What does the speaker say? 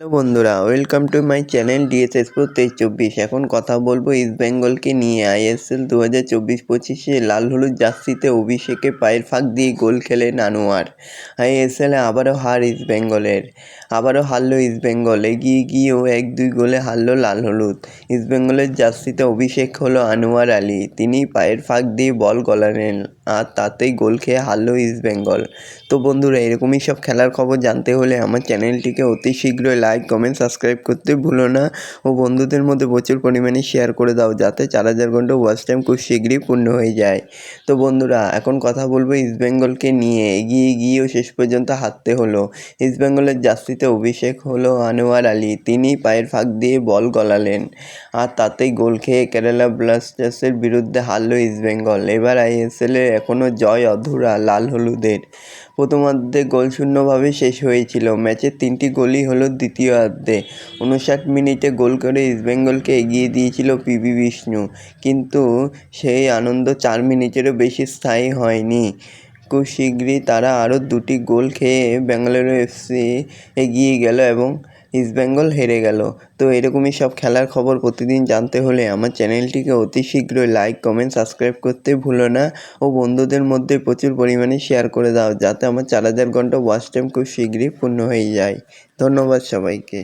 Hello বন্ধুরা, welcome to my channel DSS pro তেইশ চব্বিশ। এখন কথা বলব ইস্ট বেঙ্গলকে নিয়ে। আইএসএল দু হাজার চব্বিশ পঁচিশে লাল হলুদ জার্সিতে অভিষেকে পায়ের ফাঁক দিয়ে গোল খেলেন আনোয়ার আইএসএলে আবারও হার ইস্ট বেঙ্গলের। আবারও হারলো ইস্ট বেঙ্গল। এগিয়ে গিয়েও এক দুই গোলে হারলো লাল হলুদ। ইস্ট বেঙ্গলের জার্সিতে অভিষেক হলো আনোয়ার আলী। তিনি পায়ের ফাঁক দিয়ে বল গলালেন আর তাতেই গোল খেয়ে হারলো ইস্ট বেঙ্গল। তো বন্ধুরা, এরকমই সব খেলার খবর জানতে হলে আমার চ্যানেলটিকে অতি শীঘ্রই লাইক কমেন্ট সাবস্ক্রাইব করতে ভুলো না। ও বন্ধুদের মধ্যে প্রচুর পরিমাণে শেয়ার করে দাও, যাতে চার হাজার ঘণ্টা ওয়াচ টাইম খুব শীঘ্রই পূর্ণ হয়ে যায়। তো বন্ধুরা, এখন কথা বলব ইস্টবেঙ্গলকে নিয়ে। এগিয়ে গিয়েও শেষ পর্যন্ত হারতে হলো। ইস্টবেঙ্গলের জার্সিতে অভিষেক হলো আনোয়ার আলী। তিনি পায়ের ফাঁক দিয়ে বল গলালেন। আর তাতেই গোল খেয়ে কেরালা ব্লাস্টার্সের বিরুদ্ধে হারলো ইস্টবেঙ্গল এবার আইএসএলে এখনও জয় অধুরা লাল হলুদের। প্রথমার্ধে গোলশূন্যভাবে শেষ হয়েছিল। ম্যাচের তিনটি গোলই হলো দ্বিতীয়ার্ধে। উনষাট মিনিটে গোল করে ইস্টবেঙ্গলকে এগিয়ে দিয়েছিল পিবি বিষ্ণু। কিন্তু সেই আনন্দ চার মিনিটেরও বেশি স্থায়ী হয়নি। খুব শীঘ্রই তারা আরও দুটি গোল খেয়ে বেঙ্গালুরু এফসি এগিয়ে গেল এবং ইস্টবেঙ্গল হেরে গেল। তো এরকমই সব খেলার খবর প্রতিদিন জানতে হলে আমার চ্যানেলটিকে অতি শীঘ্রই লাইক কমেন্ট সাবস্ক্রাইব করতে ভুলো না। ও বন্ধুদের মধ্যে প্রচুর পরিমাণে শেয়ার করে দাও, যাতে আমার চার হাজার ঘণ্টা ওয়াচ টাইম খুব শীঘ্রই পূর্ণ হয়ে যায়। ধন্যবাদ সবাইকে।